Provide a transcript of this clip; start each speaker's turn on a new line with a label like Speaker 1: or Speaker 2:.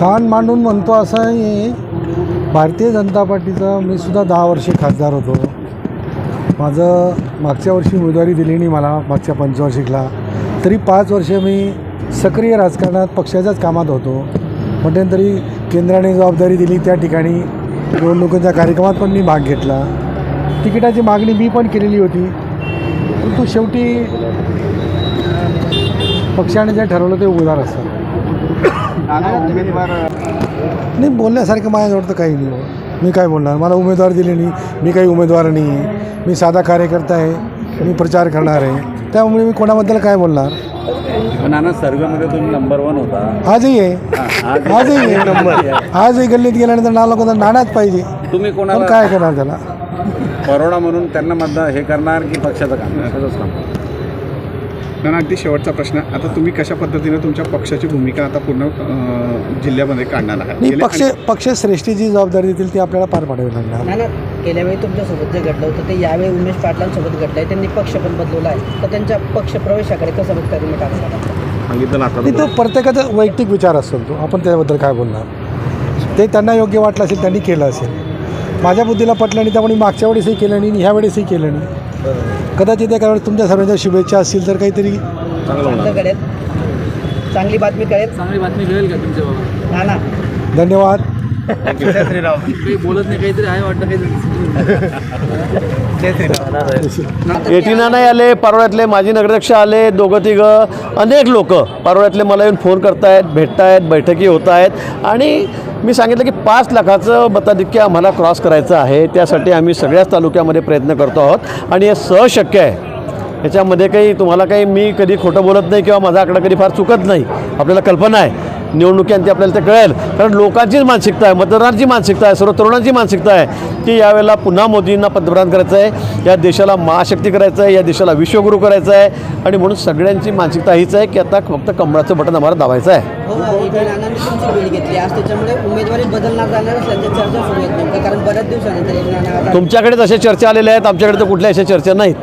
Speaker 1: स्थान मांडून म्हणतो असं आहे. भारतीय जनता पार्टीचा मी सुद्धा दहा वर्षे खासदार होतो. माझं मागच्या वर्षी उमेदवारी दिली नाही मला मागच्या पंचवार्षिकला. तरी पाच वर्ष मी सक्रिय राजकारणात पक्षाच्याच कामात होतो. मध्यंतरी केंद्राने जबाबदारी दिली त्या ठिकाणी निवडणुकीच्या कार्यक्रमात पण मी भाग घेतला. तिकिटाची मागणी मी पण केलेली होती. परंतु शेवटी पक्षाने जे ठरवलं ते उदार असतं. नाही बोलण्यासारखं माझ्याजवळ तर काही नाही हो. मी काय बोलणार? मला उमेदवार दिले नाही. मी काही उमेदवार नाही आहे मी साधा कार्यकर्ता आहे. मी प्रचार करणार आहे. त्यामुळे मी कोणाबद्दल काय बोलणार?
Speaker 2: नाना सर्वेमध्ये तुम्ही नंबर वन होता.
Speaker 1: आजही आहे. आजही आहे. नंबर आजही गल्लीत गेल्यानंतर नाला कोणता नाण्यात पाहिजे.
Speaker 2: तुम्ही कोणाला
Speaker 1: काय करणार त्याला?
Speaker 2: करोना म्हणून त्यांना मतदान हे करणार की पक्षाचं काम.
Speaker 3: नाना अगदी शेवटचा प्रश्न. आता तुम्ही कशा पद्धतीने तुमच्या पक्षाची भूमिका आता पूर्ण जिल्ह्यामध्ये काढणार आहात? गेले
Speaker 1: पक्ष पक्षश्रेष्ठी जी जबाबदारी देतील ती आपल्याला पार पाडावी लागणार.
Speaker 4: नाही ना गेल्या वेळी तुमच्यासोबत जे घडलं होतं ते यावेळी उमेश पाटलांसोबत घडलं आहे त्यांनी पक्ष पण बदलवला आहे. तर त्यांच्या पक्ष प्रवेशाकडे कसं बघता तुम्ही टाकणार
Speaker 3: सांगितलं
Speaker 1: तो प्रत्येकाचा वैयक्तिक विचार असतो तो. आपण त्याबद्दल काय बोलणार? ते त्यांना योग्य वाटलं असेल त्यांनी केलं असेल. माझ्या बुद्धीला पटलं नाही त्यामुळे मागच्या वेळेसही केलं नाही आणि ह्या वेळेसही केलं नाही. कदाचित एका वेळेस तुमच्या सर्वांच्या शुभेच्छा असतील तर काहीतरी
Speaker 4: चांगलं कळेल. चांगली बातमी कळेल.
Speaker 5: चांगली बातमी मिळेल का तुमच्या बाबा
Speaker 4: ना ना.
Speaker 1: धन्यवाद.
Speaker 5: काही बोलत नाही काहीतरी आहे वाटतं काहीतरी
Speaker 6: एटी नाही आले पारोळ्यातले माजी नगराध्यक्ष आले दोघं तिघं अनेक लोक पारोळ्यातले मला येऊन फोन करतायत भेटतायत बैठकी होत आहेत आणि मी सांगितलं की पाच लाखाचं मताधिक्य आम्हाला क्रॉस करायचं आहे त्यासाठी आम्ही सगळ्याच तालुक्यामध्ये प्रयत्न करतो आहोत. आणि हे सहशक्य आहे. याच्यामध्ये काही तुम्हाला काही मी कधी खोटं बोलत नाही किंवा माझा आकडा कधी फार चुकत नाही. आपल्याला कल्पना आहे. निवडणुकीअंती आपल्याला ते कळेल. कारण लोकांचीच मानसिकता आहे मतदारांची मानसिकता आहे सर्व तरुणांची मानसिकता आहे की यावेळेला पुन्हा मोदींना पंतप्रधान करायचं आहे या देशाला महाशक्ती करायचं आहे या देशाला विश्वगुरू करायचं आहे आणि म्हणून सगळ्यांची मानसिकता हीच आहे की आता फक्त कमळाचं बटन आम्हाला दाबायचं आहे.
Speaker 4: हो इथे नानांनी तुमची वेळ घेतली. आज त्याच्यामुळे उमेदवारी बदलणार जाणार असल्याच्या चर्चा सुरू आहेत नेमकं कारण बऱ्याच दिवसानंतर एक नाना आता
Speaker 6: तुमच्याकडे तशा चर्चा आलेल्या आहेत आमच्याकडे तर कुठल्या अशा चर्चा नाहीत.